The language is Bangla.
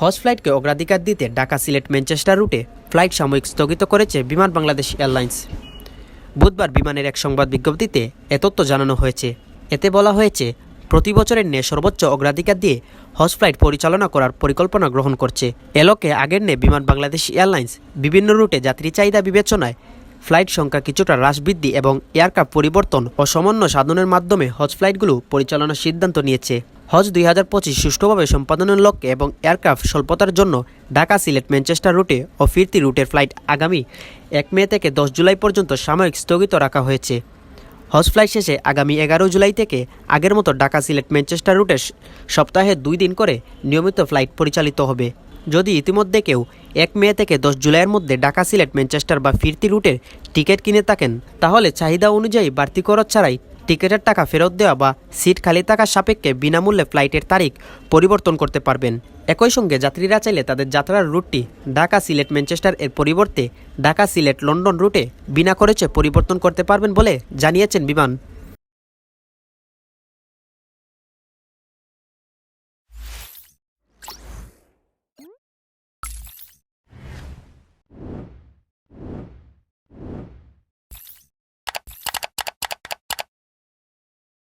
হজ ফ্লাইটকে অগ্রাধিকার দিতে ঢাকা সিলেট ম্যানচেস্টার রুটে ফ্লাইট সাময়িক স্থগিত করেছে বিমান বাংলাদেশ এয়ারলাইন্স। বুধবার বিমানের এক সংবাদ বিজ্ঞপ্তিতে এ তথ্য জানানো হয়েছে। এতে বলা হয়েছে, প্রতি বছরের ন্যায় সর্বোচ্চ অগ্রাধিকার দিয়ে হজ ফ্লাইট পরিচালনা করার পরিকল্পনা গ্রহণ করছে। এলোকে আগের ন্যায় বিমান বাংলাদেশ এয়ারলাইন্স বিভিন্ন রুটে যাত্রী চাহিদা বিবেচনায় ফ্লাইট সংখ্যা কিছুটা হ্রাস বৃদ্ধি এবং এয়ারক্রাফট পরিবর্তন ও সমন্বয় সাধনের মাধ্যমে হজ ফ্লাইটগুলো পরিচালনার সিদ্ধান্ত নিয়েছে। হজ দুই হাজার পঁচিশ সুষ্ঠুভাবে সম্পাদনের লক্ষ্যে এবং এয়ারক্রাফট স্বল্পতার জন্য ঢাকা সিলেট ম্যানচেস্টার রুটে ও ফিরতি রুটের ফ্লাইট আগামী এক মে থেকে দশ জুলাই পর্যন্ত সাময়িক স্থগিত রাখা হয়েছে। হজ ফ্লাইট শেষে আগামী এগারো জুলাই থেকে আগের মতো ঢাকা সিলেট ম্যানচেস্টার রুটে সপ্তাহে দুই দিন করে নিয়মিত ফ্লাইট পরিচালিত হবে। যদি ইতিমধ্যে কেউ এক মে থেকে দশ জুলাইয়ের মধ্যে ঢাকা সিলেট ম্যানচেস্টার বা ফিরতি রুটের টিকিট কিনে থাকেন, তাহলে চাহিদা অনুযায়ী বাড়তি খরচ ছাড়াই টিকিটের টাকা ফেরত দেওয়া বা সিট খালি থাকার সাপেক্ষে বিনামূল্যে ফ্লাইটের তারিখ পরিবর্তন করতে পারবেন। একই সঙ্গে যাত্রীরা চাইলে তাদের যাত্রার রুটটি ঢাকা সিলেট ম্যানচেস্টার এর পরিবর্তে ঢাকা সিলেট লন্ডন রুটে বিনা খরচে পরিবর্তন করতে পারবেন বলে জানিয়েছেন বিমান।